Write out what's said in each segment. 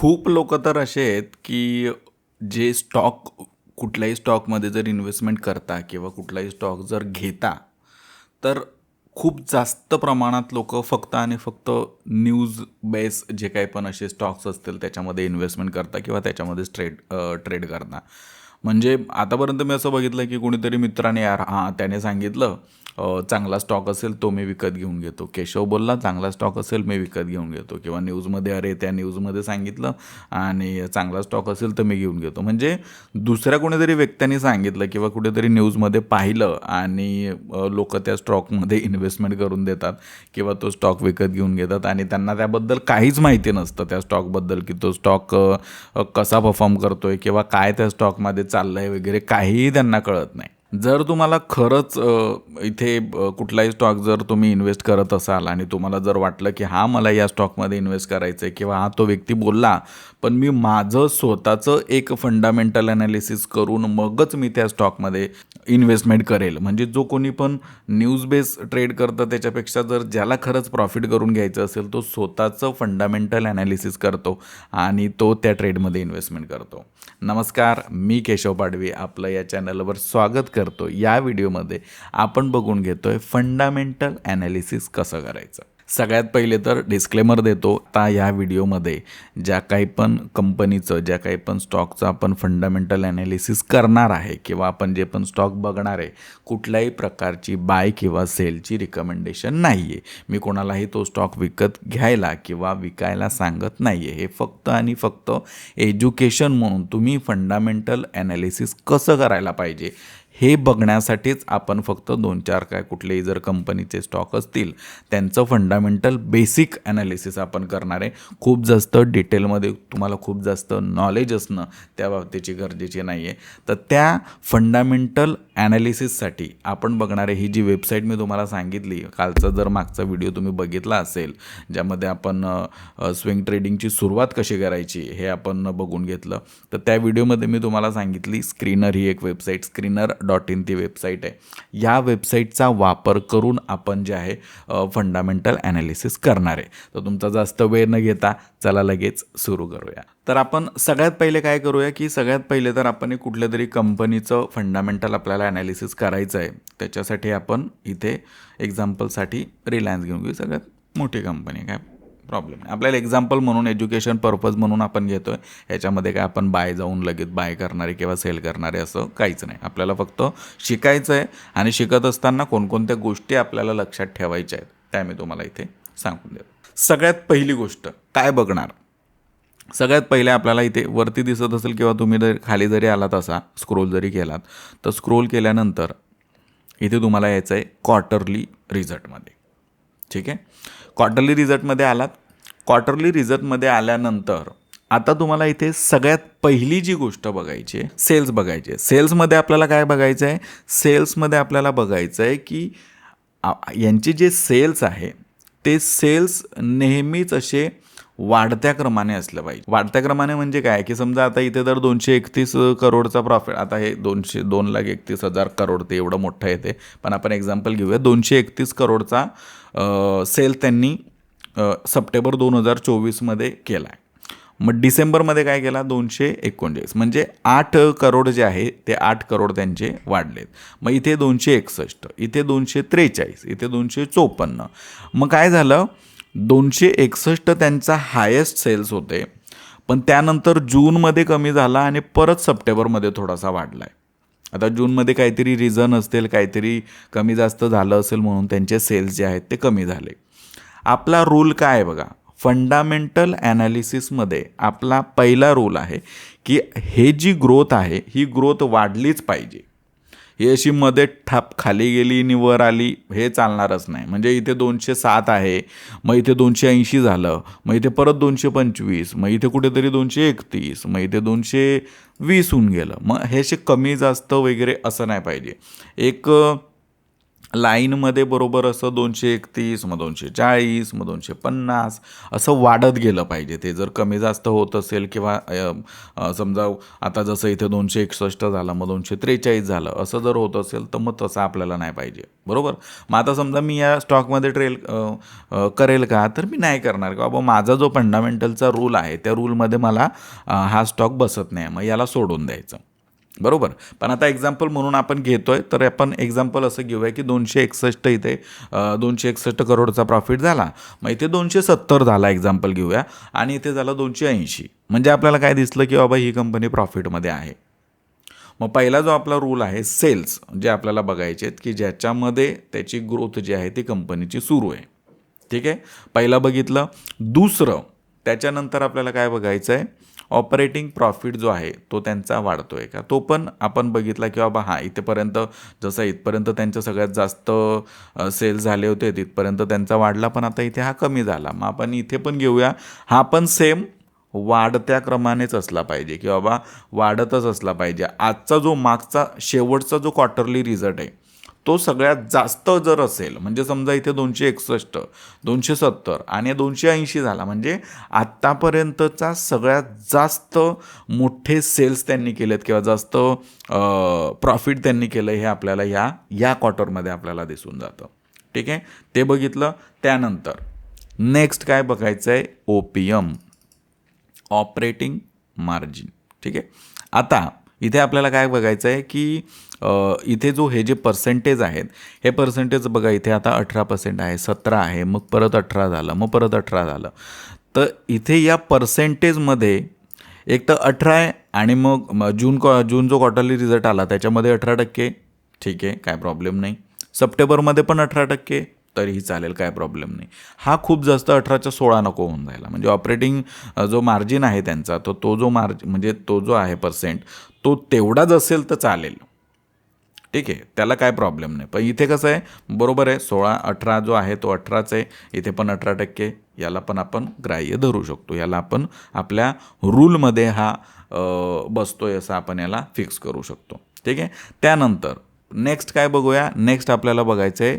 खूप लोक तर असे आहेत की जे स्टॉक कुठल्याही स्टॉकमध्ये जर इन्व्हेस्टमेंट करता किंवा कुठलाही स्टॉक जर घेता तर खूप जास्त प्रमाणात लोक फक्त आणि फक्त न्यूज बेस जे काही पण असे स्टॉक्स असतील त्याच्यामध्ये इन्व्हेस्टमेंट करता किंवा त्याच्यामध्येच ट्रेड ट्रेड करता. म्हणजे आतापर्यंत मी असं बघितलं की कोणीतरी मित्राने यार हां त्याने सांगितलं चांगला स्टॉक असेल तो मी विकत घेऊन घेतो. केशव बोलला चांगला स्टॉक असेल मी विकत घेऊन घेतो. किंवा न्यूजमध्ये अरे त्या न्यूजमध्ये सांगितलं आणि चांगला स्टॉक असेल तर मी घेऊन घेतो. म्हणजे दुसऱ्या कोणीतरी व्यक्तीने सांगितलं किंवा कुठेतरी न्यूजमध्ये पाहिलं आणि लोक त्या स्टॉकमध्ये इन्व्हेस्टमेंट करून देतात किंवा तो स्टॉक विकत घेऊन घेतात आणि त्यांना त्याबद्दल काहीच माहिती नसतं त्या स्टॉकबद्दल की तो स्टॉक कसा परफॉर्म करतोय किंवा काय त्या स्टॉकमध्ये चाललं आहे वगैरे काहीही त्यांना कळत नाही. जर तुम्हाला खरंच इथे कुठलाही स्टॉक जर तुम्ही इन्व्हेस्ट करत असाल आणि तुम्हाला जर वाटलं की हा मला या स्टॉकमध्ये इन्व्हेस्ट करायचं आहे किंवा हा तो व्यक्ती बोलला पण मी माझं स्वतःचं एक फंडामेंटल ॲनालिसिस करून मगच मी त्या स्टॉकमध्ये इन्व्हेस्टमेंट करेल. म्हणजे जो कोणी पण न्यूज बेस ट्रेड करतं त्याच्यापेक्षा जर ज्याला खरंच प्रॉफिट करून घ्यायचं असेल तो स्वतःचं फंडामेंटल ॲनालिसिस करतो आणि तो त्या ट्रेडमध्ये इन्व्हेस्टमेंट करतो. नमस्कार मी केशव पाडवी आपलं या चॅनलवर स्वागत कर करतो या व्हिडिओमध्ये आपण बघून घेतोय फंडामेंटल ॲनालिसिस कसं करायचं. सगळ्यात पहिले तर डिस्क्लेमर देतो आता या व्हिडिओमध्ये ज्या काही पण कंपनीचं ज्या काही पण स्टॉकचं आपण फंडामेंटल ॲनालिसिस करणार आहे किंवा आपण जे पण स्टॉक बघणार आहे कुठल्याही प्रकारची बाय किंवा सेलची रिकमेंडेशन नाही आहे मी कोणालाही तो स्टॉक विकत घ्यायला किंवा विकायला सांगत नाही आहे हे फक्त आणि फक्त एज्युकेशन म्हणून तुम्ही फंडामेंटल ॲनालिसिस कसं करायला पाहिजे हे बघण्यासाठीच आपण फक्त दोन चार काय कुठलेही जर कंपनीचे स्टॉक असतील त्यांचं फंडामेंटल बेसिक ॲनालिसिस आपण करणार आहे. खूप जास्त डिटेलमध्ये तुम्हाला खूप जास्त नॉलेज असणं त्या बाबतीची गरजेची नाही आहे तर त्या फंडामेंटल ॲनालिसिससाठी आपण बघणारे ही जी वेबसाईट मी तुम्हाला सांगितली कालचा जर मागचा व्हिडिओ तुम्ही बघितला असेल ज्यामध्ये आपण स्विंग ट्रेडिंगची सुरुवात कशी करायची हे आपण बघून घेतलं. तर त्या व्हिडिओमध्ये मी तुम्हाला सांगितली स्क्रीनर ही एक वेबसाईट स्क्रीनर डॉट इन ती वेबसाईट आहे. या वेबसाईटचा वापर करून आपण जे आहे फंडामेंटल ॲनालिसिस करणार आहे. तर तुमचा जास्त वेळ न घेता चला लगेच सुरू करूया. तर आपण सगळ्यात पहिले काय करूया की सगळ्यात पहिले तर आपण एक कुठल्या तरी कंपनीचं फंडामेंटल आपल्याला ॲनालिसिस करायचं आहे. त्याच्यासाठी आपण इथे एक्झाम्पलसाठी रिलायन्स घेऊन घेऊ. सगळ्यात मोठी कंपनी काय? प्रॉब्लेम नाही. आपल्याला एक्झाम्पल म्हणून एज्युकेशन पर्पज म्हणून आपण घेतो आहे याच्यामध्ये काय आपण बाय जाऊन लगेच बाय करणारे किंवा सेल करणारे असं काहीच नाही. आपल्याला फक्त शिकायचं आहे आणि शिकत असताना कोणकोणत्या गोष्टी आपल्याला लक्षात ठेवायच्या आहेत त्या मी तुम्हाला इथे सांगून देतो. सगळ्यात पहिली गोष्ट काय बघणार? सगळ्यात पहिले आपल्याला इथे वरती दिसत असेल किंवा तुम्ही जर खाली जरी आलात असा स्क्रोल जरी केलात तर स्क्रोल केल्यानंतर इथे तुम्हाला यायचं आहे क्वार्टरली रिझल्टमध्ये ठीक आहे? क्वार्टरली रिझल्टमध्ये आलात क्वार्टरली रिझल्टमध्ये आल्यानंतर आता तुम्हाला इथे सगळ्यात पहिली जी गोष्ट बघायची आहे सेल्स बघायची आहे. सेल्समध्ये आपल्याला काय बघायचं आहे? सेल्समध्ये आपल्याला बघायचं आहे की यांचे जे सेल्स आहे ते सेल्स नेहमीच असे वाढत्या क्रमाने असलं पाहिजे. वाढत्या क्रमाने म्हणजे काय की समजा आता इथे तर दोनशे एकतीस करोडचा प्रॉफिट आता हे दोनशे दोन लाख एकतीस हजार करोड ते एवढं मोठं येते पण आपण एक्झाम्पल घेऊया. दोनशे एकतीस करोडचा सेल त्यांनी सप्टेंबर दोन हजार चोवीसमध्ये केला आहे मग डिसेंबरमध्ये काय केला? दोनशे एकोणचाळीस. म्हणजे आठ करोड जे आहे ते आठ करोड त्यांचे वाढलेत. मग इथे दोनशे एकसष्ट इथे दोनशे त्रेचाळीस इथे दोनशे चोपन्न. मग काय झालं? दोनशे एकसष्ट त्यांचा हायेस्ट सेल्स होते. पण त्यानंतर जूनमध्ये कमी झाला आणि परत सप्टेंबरमध्ये थोडासा वाढला आहे आता जूनमध्ये काहीतरी रिझन असतील काहीतरी कमी जास्त झालं असेल म्हणून त्यांचे सेल्स जे आहेत ते कमी झाले. आपला रूल काय आहे बघा? फंडामेंटल ॲनालिसिसमध्ये आपला पहिला रूल आहे की हे जी ग्रोथ आहे ही ग्रोथ वाढलीच पाहिजे. ही अशी मध्ये ठप खाली गेली आणि वर आली हे चालणारच नाही. म्हणजे इथे दोनशे सात आहे मग इथे दोनशे ऐंशी झालं मग इथे परत दोनशे पंचवीस मग इथे कुठेतरी दोनशे एकतीस मग इथे दोनशे वीस होऊन गेलं. मग हे असे कमी जास्त वगैरे असं नाही पाहिजे. एक लाईनमध्ये बरोबर असं दोनशे एकतीस मग दोनशे चाळीस मग दोनशे पन्नास असं वाढत गेलं पाहिजे. ते जर कमी जास्त होत असेल किंवा समजा आता जसं इथे दोनशे एकसष्ट झालं मग दोनशे त्रेचाळीस झालं असं जर होत असेल तर मग तसं आपल्याला नाही पाहिजे. बरोबर? मग आता समजा मी या स्टॉकमध्ये ट्रेल करेल का? तर मी नाही करणार. का बाबा माझा जो फंडामेंटलचा रूल आहे त्या रूलमध्ये मला हा स्टॉक बसत नाही. मग याला सोडून द्यायचं. बरोबर. पण आता एक्झाम्पल म्हणून आपण घेतो आहे तर आपण एक्झाम्पल असं घेऊया की दोनशे एकसष्ट इथे दोनशे एकसष्ट करोडचा प्रॉफिट झाला. मग इथे दोनशे सत्तर झाला एक्झाम्पल घेऊया आणि इथे झाला दोनशे ऐंशी. म्हणजे आपल्याला काय दिसलं की बाबा ही कंपनी प्रॉफिटमध्ये आहे. मग पहिला जो आपला रूल आहे सेल्स जे आपल्याला बघायचे आहेत की ज्याच्यामध्ये त्याची ग्रोथ जी आहे ती कंपनीची सुरू आहे. ठीक आहे? पहिला बघितलं. दुसरं त्याच्यानंतर आपल्याला काय बघायचं आहे ऑपरेटिंग प्रॉफिट जो आहे तो त्यांचा वाढतो आहे का? तो पण आपण बघितला की बाबा हां इथेपर्यंत जसं इथपर्यंत त्यांचं सगळ्यात जास्त सेल झाले होते तिथपर्यंत त्यांचा वाढला पण आता इथे हा कमी झाला. मग आपण इथे पण घेऊया. हा पण सेम वाढत्या क्रमानेच असला पाहिजे की बाबा वाढतच असला पाहिजे. आजचा जो मागचा शेवटचा जो क्वार्टरली रिझल्ट आहे तो सगळ्यात जास्त जर असेल म्हणजे समजा इथे दोनशे एकसष्ट दोनशे सत्तर आणि दोनशे ऐंशी झाला म्हणजे आत्तापर्यंतचा सगळ्यात जास्त मोठे सेल्स त्यांनी केलेत किंवा जास्त प्रॉफिट त्यांनी केलं हे आपल्याला ह्या या क्वार्टरमध्ये आपल्याला दिसून जातं. ठीक आहे? ते बघितलं त्यानंतर नेक्स्ट काय बघायचं आहे O P M operating margin ठीक आहे? आता इथे आपल्याला काय बघायचं आहे की इथे जो हे जे पर्सेंटेज आहेत हे पर्सेंटेज बघा इथे आता अठरा पर्सेंट आहे सतरा आहे मग परत अठरा झालं मग परत अठरा झालं. तर इथे या पर्सेंटेजमध्ये एक तर अठरा आहे आणि मग जून क्वा जून जो क्वार्टरली रिझल्ट आला त्याच्यामध्ये अठरा टक्के. ठीक आहे काय प्रॉब्लेम नाही. सप्टेंबरमध्ये पण अठरा टक्के तरीही चालेल काय प्रॉब्लेम नाही. हा खूप जास्त अठराच्या सोळा नको होऊन जायला. म्हणजे ऑपरेटिंग जो मार्जिन आहे त्यांचा तो तो जो मार्ज म्हणजे तो जो आहे पर्सेंट तो तेवढाच असेल तर चालेल. ठीक आहे? त्याला काय प्रॉब्लेम नाही. पण इथे कसं आहे? बरोबर आहे सोळा अठरा जो आहे तो अठराच आहे. इथे पण अठरा टक्के. याला पण आपण ग्राह्य धरू शकतो. याला आपण आपल्या रूलमध्ये हा बसतो आहे असं आपण याला फिक्स करू शकतो. ठीक आहे? त्यानंतर नेक्स्ट काय बघूया? नेक्स्ट आपल्याला बघायचं आहे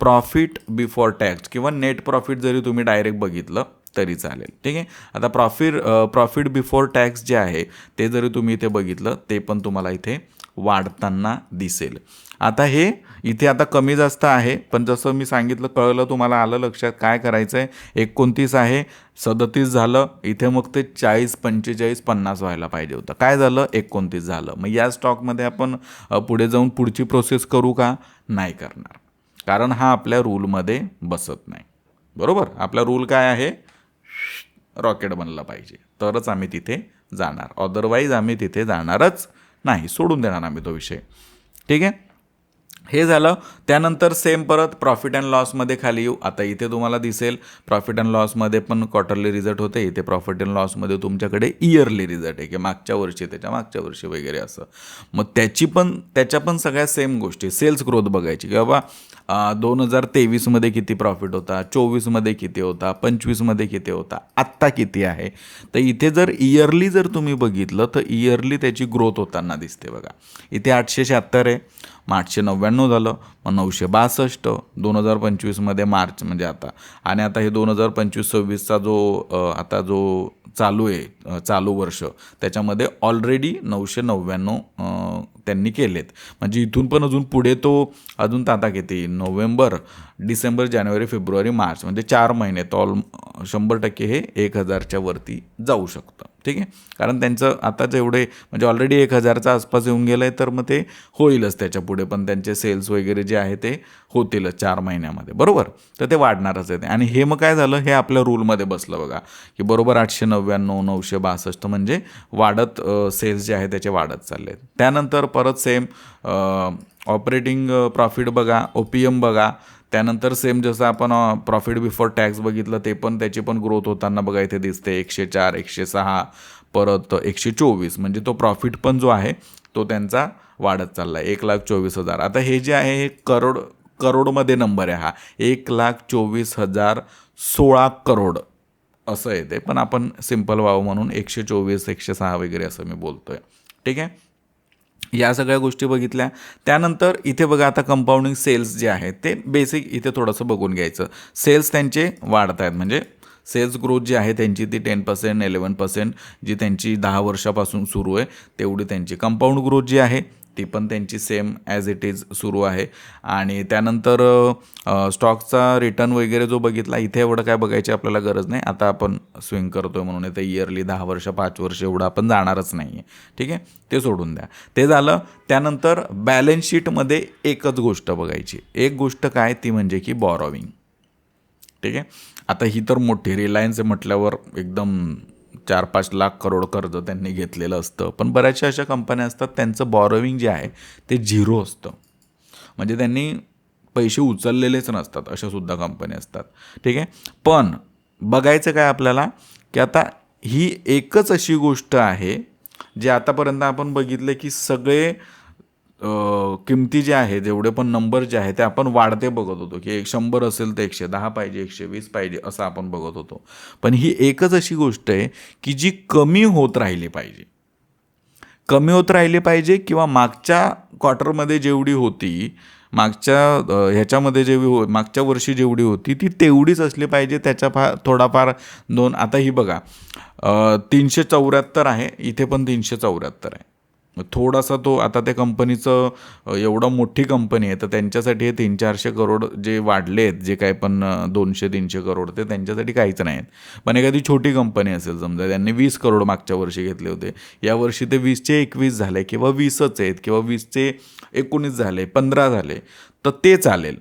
प्रॉफिट बिफोर टॅक्स किंवा नेट प्रॉफिट जरी तुम्ही डायरेक्ट बघितलं तरी चालेल. ठीक आहे? आता प्रॉफिट प्रॉफिट बिफोर टॅक्स जे आहे ते जरी तुम्ही इथे बघितलं ते पण तुम्हाला इथे वाढताना दिसेल. आता हे इथे आता कमी जास्त आहे पण जसं मी सांगितलं कळलं तुम्हाला आलं लक्षात काय करायचं आहे एकोणतीस आहे सदतीस झालं इथे मग ते चाळीस पंचेचाळीस पन्नास व्हायला पाहिजे होतं. काय झालं? एकोणतीस झालं. मग या स्टॉकमध्ये आपण पुढे जाऊन पुढची प्रोसेस करू का? नाही करणार. कारण हा आपल्या रूलमध्ये बसत नाही. बरोबर? आपला रूल काय आहे? रॉकेट बनला पाहिजे. तरच आम्ही तिथे जाणार. अदरवाईज आम्ही तिथे जाणारच नाही. सोडून देणार आम्ही तो विषय. ठीक आहे? हे झालं. त्यानंतर सेम परत प्रॉफिट अँड लॉसमध्ये खाली येऊ. आता इथे तुम्हाला दिसेल प्रॉफिट अँड लॉसमध्ये पण क्वार्टरली रिझल्ट होते. इथे प्रॉफिट अँड लॉसमध्ये तुमच्याकडे इयरली रिझल्ट आहे की मागच्या वर्षी त्याच्या मागच्या वर्षी वगैरे असं. मग त्याची पण त्याच्या पण सगळ्या सेम गोष्टी. सेल्स ग्रोथ बघायची की बाबा दोन हजार तेवीसमध्ये किती प्रॉफिट होता चोवीसमध्ये किती होता पंचवीसमध्ये किती होता आत्ता किती आहे? तर इथे जर इयरली जर तुम्ही बघितलं तर इयरली त्याची ग्रोथ होताना दिसते बघा. इथे आठशे शहात्तर आहे. मग आठशे नव्याण्णव झालं मग नऊशे बासष्ट दोन हजार पंचवीसमध्ये मार्च म्हणजे आता. आणि आता हे दोन हजार पंचवीस सव्वीसचा जो आता जो चालू आहे चालू वर्ष त्याच्यामध्ये ऑलरेडी नऊशे नव्याण्णव त्यांनी केलेत. म्हणजे इथून पण अजून पुढे तो अजून तर आता किती नोव्हेंबर डिसेंबर जानेवारी फेब्रुवारी मार्च म्हणजे चार महिने. तो ऑल शंभर टक्के हे एक हजारच्या वरती जाऊ शकतं. ठीक आहे? कारण त्यांचं आता जेवढे म्हणजे ऑलरेडी एक हजारचा आसपास येऊन गेलं आहे तर मग ते होईलच त्याच्या पुढे. पण त्यांचे सेल्स वगैरे जे आहे ते होतीलच चार महिन्यामध्ये. बरोबर? तर ते वाढणारच आहे ते. आणि हे मग काय झालं? हे आपल्या रूलमध्ये बसलं बघा. की बरोबर आठशे नव्याण्णव नऊशे बासष्ट म्हणजे वाढत सेल्स जे आहे त्याचे वाढत चालले आहेत त्यानंतर परत सेम ऑपरेटिंग प्रॉफिट बघा ओ पी एम बघा त्यानंतर सेम जसं आपण प्रॉफिट बिफोर टॅक्स बघितलं ते पण त्याची पण ग्रोथ होताना बघा इथे दिसते. एकशे चार एकशे सहा परत एकशे चोवीस. म्हणजे तो प्रॉफिट पण जो आहे तो त्यांचा वाढत चालला आहे एक लाख चोवीस हजार. आता हे जे आहे हे करोड करोडमध्ये नंबर आहे हा. एक लाख चोवीस हजार सोळा करोड असं येते. पण आपण सिंपल व्हावं म्हणून एकशे चोवीस एकशे सहा वगैरे असं मी बोलतोय. ठीक आहे? या सगळ्या गोष्टी बघितल्या. त्यानंतर इथे बघा आता कंपाऊंडिंग सेल्स जे आहेत ते बेसिक इथे थोडंसं बघून घ्यायचं. सेल्स त्यांचे वाढत आहेत म्हणजे सेल्स ग्रोथ जी आहे त्यांची ती टेन पर्सेंट इलेवन पर्सेंट जी त्यांची दहा वर्षापासून सुरू आहे तेवढी त्यांची कंपाऊंड ग्रोथ जी आहे ती पण त्यांची सेम ॲज इट इज सुरू आहे. आणि त्यानंतर स्टॉकचा रिटर्न वगैरे जो बघितला इथे एवढं काय बघायची आपल्याला गरज नाही. आता आपण स्विंग करतो आहे म्हणून इथे इयरली दहा वर्ष पाच वर्ष एवढं आपण जाणारच नाही आहे ठीक आहे? ते सोडून द्या. ते झालं त्यानंतर बॅलन्स शीटमध्ये एकच गोष्ट बघायची. एक गोष्ट काय? ती म्हणजे की बॉरोविंग ठीक आहे? आता ही तर मोठी रिलायन्स म्हटल्यावर एकदम चार पाच लाख करोड कर्ज त्यांनी घेतलेलं असतं. पण बऱ्याचशा अशा कंपन्या असतात त्यांचं बॉरोविंग जे आहे ते झिरो असतं. म्हणजे त्यांनी पैसे उचललेलेच नसतात अशा सुद्धा कंपन्या असतात. ठीक आहे? पण बघायचं काय आपल्याला की आता ही एकच अशी गोष्ट आहे जी आतापर्यंत आपण बघितले की सगळे किमती ज्या आहे जेवढे पण नंबर जे आहे ते आपण वाढते बघत होतो. की एक शंभर असेल तर एकशे दहा पाहिजे एकशे वीस पाहिजे असं आपण बघत होतो. पण ही एकच अशी गोष्ट आहे की जी कमी होत राहिली पाहिजे. कमी होत राहिली पाहिजे किंवा मागच्या क्वार्टरमध्ये जेवढी होती मागच्या ह्याच्यामध्ये जेवढी हो मागच्या वर्षी जेवढी होती ती तेवढीच असली पाहिजे. त्याच्या फार थोडाफार दोन आता ही बघा तीनशे चौऱ्याहत्तर आहे इथे पण तीनशे चौऱ्याहत्तर आहे. थोडासा तो आता त्या कंपनीचं एवढं मोठी कंपनी आहे तर त्यांच्यासाठी हे तीन चारशे करोड जे वाढले आहेत जे काय पण दोनशे तीनशे करोड ते त्यांच्यासाठी काहीच नाही आहेत. पण एखादी छोटी कंपनी असेल समजा त्यांनी वीस करोड मागच्या वर्षी घेतले होते. यावर्षी ते वीसचे एकवीस झाले किंवा वीसच आहेत किंवा वीसचे एकोणीस झाले पंधरा झाले तर ते चालेल.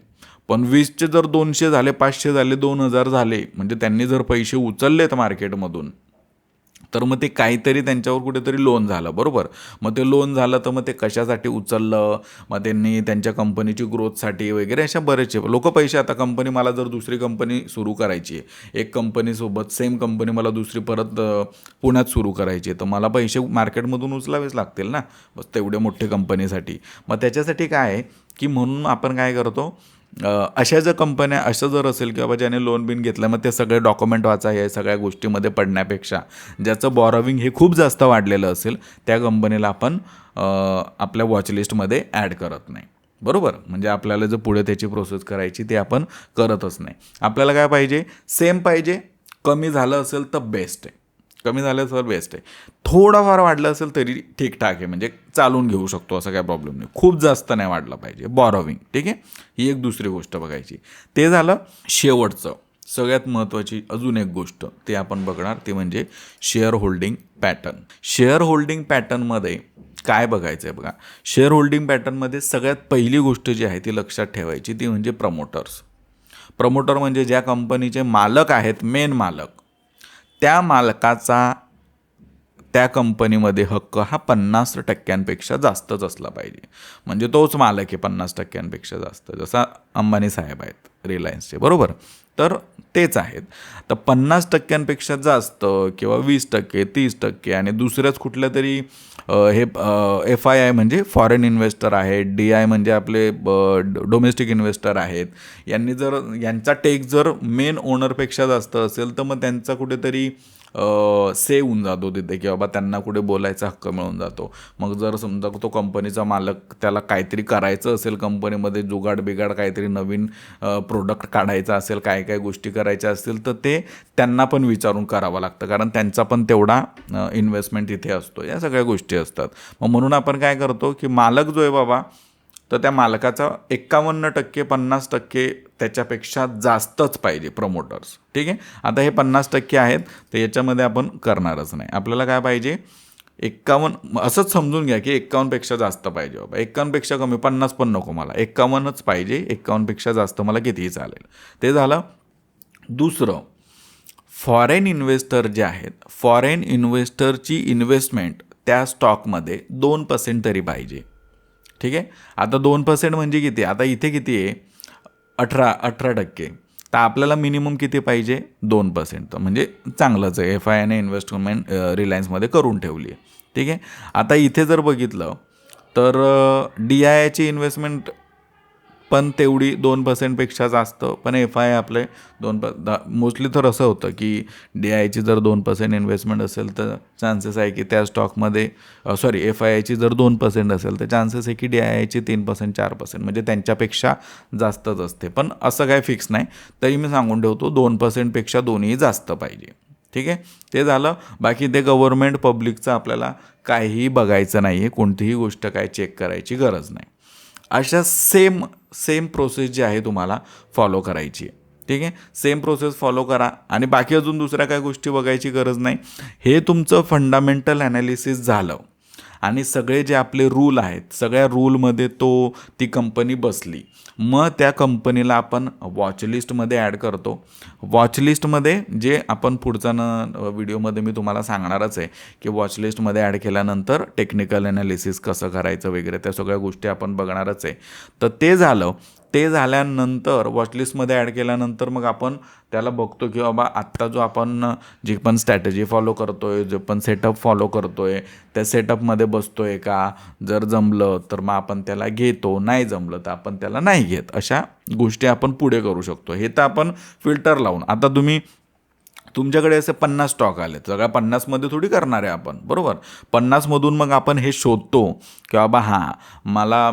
पण वीसचे जर दोनशे झाले पाचशे झाले दोन हजार झाले म्हणजे त्यांनी जर पैसे उचललेत मार्केटमधून तर मग ते काहीतरी त्यांच्यावर कुठेतरी लोन झालं बरोबर? मग ते लोन झालं तर मग ते कशासाठी उचललं? मग त्यांनी त्यांच्या कंपनीची ग्रोथसाठी वगैरे अशा बरेचसे लोक पैसे आता कंपनी मला जर दुसरी कंपनी सुरू करायची आहे एक कंपनीसोबत सेम कंपनी मला दुसरी परत पुण्यात सुरू करायची आहे तर मला पैसे मार्केटमधून उचलावेच लागतील ना? बस तेवढ्या मोठ्या कंपनीसाठी. मग त्याच्यासाठी काय आहे की म्हणून आपण काय करतो अशा जर कंपन्या असं जर असेल की बाबा ज्याने लोन बिन घेतलं मग ते सगळे डॉक्युमेंट वाचा हे सगळ्या गोष्टीमध्ये पडण्यापेक्षा ज्याचं बॉरोविंग हे खूप जास्त वाढलेलं असेल त्या कंपनीला आपण आपल्या वॉचलिस्टमध्ये ॲड करत नाही. बरोबर? म्हणजे आपल्याला जर पुढे त्याची प्रोसेस करायची ती आपण करतच नाही. आपल्याला काय पाहिजे? सेम पाहिजे. कमी झालं असेल तर बेस्ट आहे. कमी झालं तर बेस्ट आहे. थोडंफार वाढलं असेल तरी ठीकठाक आहे. म्हणजे चालून घेऊ शकतो असं काय प्रॉब्लेम नाही. खूप जास्त नाही वाढलं पाहिजे. बॉरोविंग ठीक आहे? ही एक दुसरी गोष्ट बघायची. ते झालं शेवटचं. सगळ्यात महत्त्वाची अजून एक गोष्ट ते आपण बघणार. ते म्हणजे share holding pattern share holding पॅटर्नमध्ये काय बघायचं आहे बघा शेअर होल्डिंग पॅटर्नमध्ये सगळ्यात पहिली गोष्ट जी आहे ती लक्षात ठेवायची ती म्हणजे प्रमोटर्स प्रमोटर म्हणजे ज्या कंपनीचे मालक आहेत मेन मालक. त्या मालकाचा त्या कंपनीमध्ये हक्क हा पन्नास टक्क्यांपेक्षा जास्तच असला पाहिजे. म्हणजे तोच मालक आहे पन्नास टक्क्यांपेक्षा जास्त. जसा अंबानी साहेब आहेत रिलायन्सचे बरोबर? तर तेच आहेत. तर पन्नास टक्क्यांपेक्षा जास्त किंवा वीस टक्के तीस टक्के आणि दुसऱ्याच कुठल्या तरी हे एफ आय आय म्हणजे फॉरेन इन्व्हेस्टर आहेत डी आय म्हणजे आपले डोमेस्टिक इन्व्हेस्टर आहेत. यांनी जर यांचा टेक जर मेन ओनरपेक्षा जास्त असेल तर मग त्यांचा कुठेतरी से होऊन जातो तिथे की बाबा त्यांना कुठे बोलायचा हक्क मिळून जातो. मग जर समजा तो कंपनीचा मालक त्याला काहीतरी करायचं असेल कंपनीमध्ये जुगाड बिगाड काहीतरी नवीन प्रोडक्ट काढायचा असेल काय काय गोष्टी करायच्या असतील तर ते त्यांना पण विचारून करावं लागतं. कारण त्यांचा पण तेवढा इन्व्हेस्टमेंट इथे असतो. या सगळ्या गोष्टी असतात. मग म्हणून आपण काय करतो की मालक जो आहे बाबा तर त्या मालकाचा एक्कावन्न टक्के पन्नास टक्के त्याच्यापेक्षा जास्तच पाहिजे प्रमोटर्स ठीक आहे? आता हे पन्नास टक्के आहेत तर याच्यामध्ये आपण करणारच नाही. आपल्याला काय पाहिजे? एक्कावन्न असंच समजून घ्या की एक्कावन्नपेक्षा जास्त पाहिजे बाबा. एक्कावन्नपेक्षा कमी पन्नास पण नको मला. एक्कावन्नच पाहिजे एक्कावन्नपेक्षा जास्त मला कितीही चालेल. ते झालं. दुसरं फॉरेन इन्व्हेस्टर जे आहेत फॉरेन इन्व्हेस्टरची इन्व्हेस्टमेंट त्या स्टॉकमध्ये दोन पर्सेंट तरी पाहिजे. ठीक आहे? आता दोन पर्सेंट म्हणजे किती? आता इथे किती आहे? अठरा अठरा टक्के. तर आपल्याला मिनिमम किती पाहिजे? दोन पर्सेंट तर म्हणजे चांगलंच आहे. एफ आय आयने इन्व्हेस्टमेंट रिलायन्समध्ये करून ठेवली आहे. ठीक आहे? आता इथे जर बघितलं तर डी आय आयची इन्व्हेस्टमेंट पण तेवढी दोन पर्सेंटपेक्षा जास्त. पण एफ आय आपले दोन प दा मोस्टली तर असं होतं की डी आयची जर दोन पर्सेंट इन्व्हेस्टमेंट असेल तर चान्सेस आहे की त्या स्टॉकमध्ये सॉरी एफ आय आयची जर दोन पर्सेंट असेल तर चान्सेस आहे की डी आय आयची तीन पर्सेंट चार पर्सेंट म्हणजे त्यांच्यापेक्षा जास्तच असते. पण असं काय फिक्स नाही. तरी मी सांगून ठेवतो दोन पर्सेंटपेक्षा दोन्ही जास्त पाहिजे. ठीक आहे? ते झालं. बाकी ते गव्हर्मेंट पब्लिकचं आपल्याला काहीही बघायचं नाही आहे कोणतीही गोष्ट काय चेक करायची गरज नाही. अशा सेम सेम प्रोसेस जी आहे तुम्हाला फॉलो करायची आहे. ठीक आहे? सेम प्रोसेस फॉलो करा. आणि बाकी अजून दुसऱ्या काय गोष्टी बघायची गरज नाही. हे तुमचं फंडामेंटल ॲनालिसिस झालं. आणि सगळे जे आपले रूल आहेत सगळ्या रूलमध्ये तो ती कंपनी बसली. मग त्या कंपनीला आपण वॉचलिस्टमध्ये ॲड करतो. वॉचलिस्टमध्ये जे आपण पुढचा न व्हिडिओमध्ये मी तुम्हाला सांगणारच आहे की वॉचलिस्टमध्ये ॲड केल्यानंतर टेक्निकल ॲनालिसिस कसं करायचं वगैरे त्या सगळ्या गोष्टी आपण बघणारच आहे. तर ते झालं ते झाल्यानंतर वॉचलिस्टमध्ये ॲड केल्यानंतर मग आपण त्याला बघतो की बाबा आत्ता जो आपण जी पण स्ट्रॅटेजी फॉलो करतो आहे जो पण सेटअप फॉलो करतो आहे त्या सेटअपमध्ये बसतो आहे का? जर जमलं तर मग आपण त्याला घेतो नाही जमलं तर आपण त्याला नाही घेत. अशा गोष्टी आपण पुढे करू शकतो. हे तर आपण फिल्टर लावून. आता तुम्ही तुमच्याकडे असे पन्नास स्टॉक आले सगळ्या पन्नासमध्ये थोडी करणार आहे आपण. बरोबर? पन्नासमधून मग आपण हे शोधतो की बाबा हां मला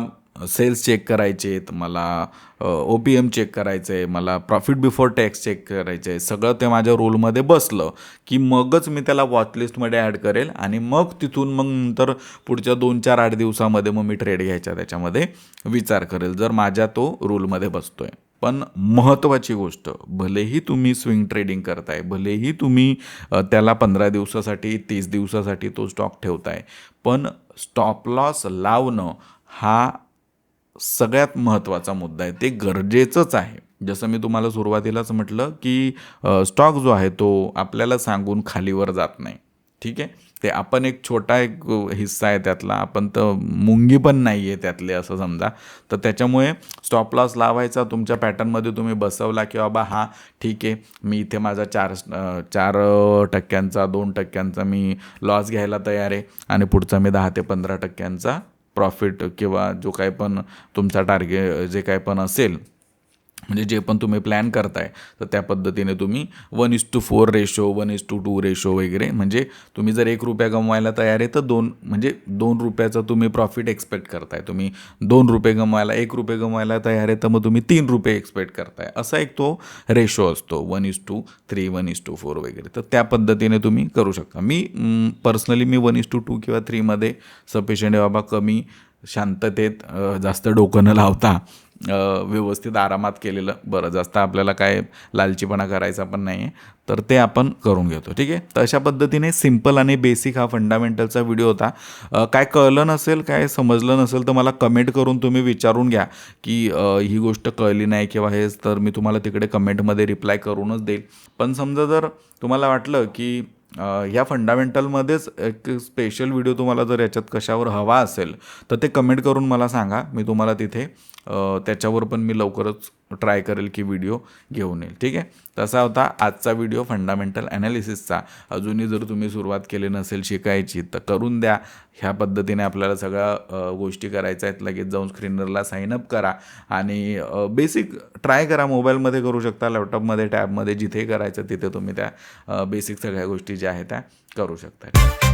सेल्स चेक करायचे आहेत मला ओ पी एम चेक करायचं आहे मला प्रॉफिट बिफोर टॅक्स चेक करायचं आहे सगळं ते माझ्या रोलमध्ये बसलं की मगच मी त्याला वॉचलिस्टमध्ये ॲड करेल आणि मग तिथून मग नंतर पुढच्या दोन चार आठ दिवसामध्ये मग मी ट्रेड घ्यायचा त्याच्यामध्ये विचार करेल जर माझ्या तो रूलमध्ये बसतो आहे पण महत्त्वाची गोष्ट भलेही तुम्ही स्विंग ट्रेडिंग करताय भलेही तुम्ही त्याला पंधरा दिवसासाठी तीस दिवसासाठी तो स्टॉक ठेवताय पण स्टॉप लॉस लावणं हा सगळ्यात महत्त्वाचा मुद्दा आहे. ते गरजेचंच आहे. जसं मी तुम्हाला सुरुवातीलाच म्हटलं की स्टॉक जो आहे तो आपल्याला सांगून खालीवर जात नाही. ठीक आहे? ते आपण एक छोटा एक हिस्सा आहे त्यातला. आपण तर मुंगी पण नाही आहे त्यातले असं समजा. तर त्याच्यामुळे स्टॉप लॉस लावायचा. तुमच्या पॅटर्नमध्ये तुम्ही बसवला की बाबा हा ठीक आहे. मी इथे माझा चार चार टक्क्यांचा दोन टक्क्यांचा मी लॉस घ्यायला तयार आहे. आणि पुढचा मी दहा ते पंधरा टक्क्यांचा प्रॉफिट किंवा जो काय पण तुमचा टार्गेट जे काय पण असेल म्हणजे जे पण तुम्ही प्लॅन करताय तर त्या पद्धतीने तुम्ही one is two four ratio one is two two ratio वगैरे म्हणजे तुम्ही जर एक रुपया गमवायला तयार आहे तर दोन म्हणजे दोन रुपयाचं तुम्ही प्रॉफिट एक्सपेक्ट करताय. तुम्ही दोन रुपये गमवायला एक रुपये गमवायला तयार आहे तर मग तुम्ही तीन रुपये एक्सपेक्ट करताय. असा एक तो रेशो असतो one is two three one is two four वगैरे. तर त्या पद्धतीने तुम्ही करू शकता. मी पर्सनली मी वन इज टू टू किंवा थ्रीमध्ये सफिशियंट आहे बाबा कमी शांततेत जास्त डोकं न लावता व्यवस्थित आरामात केलेलं. बरं जास्त आपल्याला काय लालचीपणा करायचा पण नाही आहे तर ते आपण करून घेतो ठीक आहे? तर अशा पद्धतीने सिंपल आणि बेसिक हा फंडामेंटलचा व्हिडिओ होता. काय कळलं नसेल काय समजलं नसेल तर मला कमेंट करून तुम्ही विचारून घ्या की ही गोष्ट कळली नाही किंवा हेच तर मी तुम्हाला तिकडे कमेंटमध्ये रिप्लाय करूनच देईल. पण समजा जर तुम्हाला वाटलं की या ह्या फंडामेंटलमध्येच एक स्पेशल व्हिडिओ तुम्हाला जर याच्यात कशावर हवा असेल तर ते कमेंट करून मला सांगा. मी तुम्हाला तिथे त्याच्यावर पण मी लवकरच ट्राय करेल की व्हिडिओ घेऊन येईल. ठीक आहे? तसा होता आजचा व्हिडिओ फंडामेंटल ॲनालिसिसचा अजूनही जर तुम्ही सुरुवात केली नसेल शिकायची तर करून द्या. ह्या पद्धतीने आपल्याला सगळ्या गोष्टी करायच्या आहेत. लगेच जाऊन स्क्रीनरला साईनअप करा. आणि बेसिक ट्राय करा. मोबाईलमध्ये करू शकता लॅपटॉपमध्ये टॅबमध्ये जिथे करायचं तिथे तुम्ही त्या बेसिक सगळ्या गोष्टी ज्या आहेत त्या करू शकता.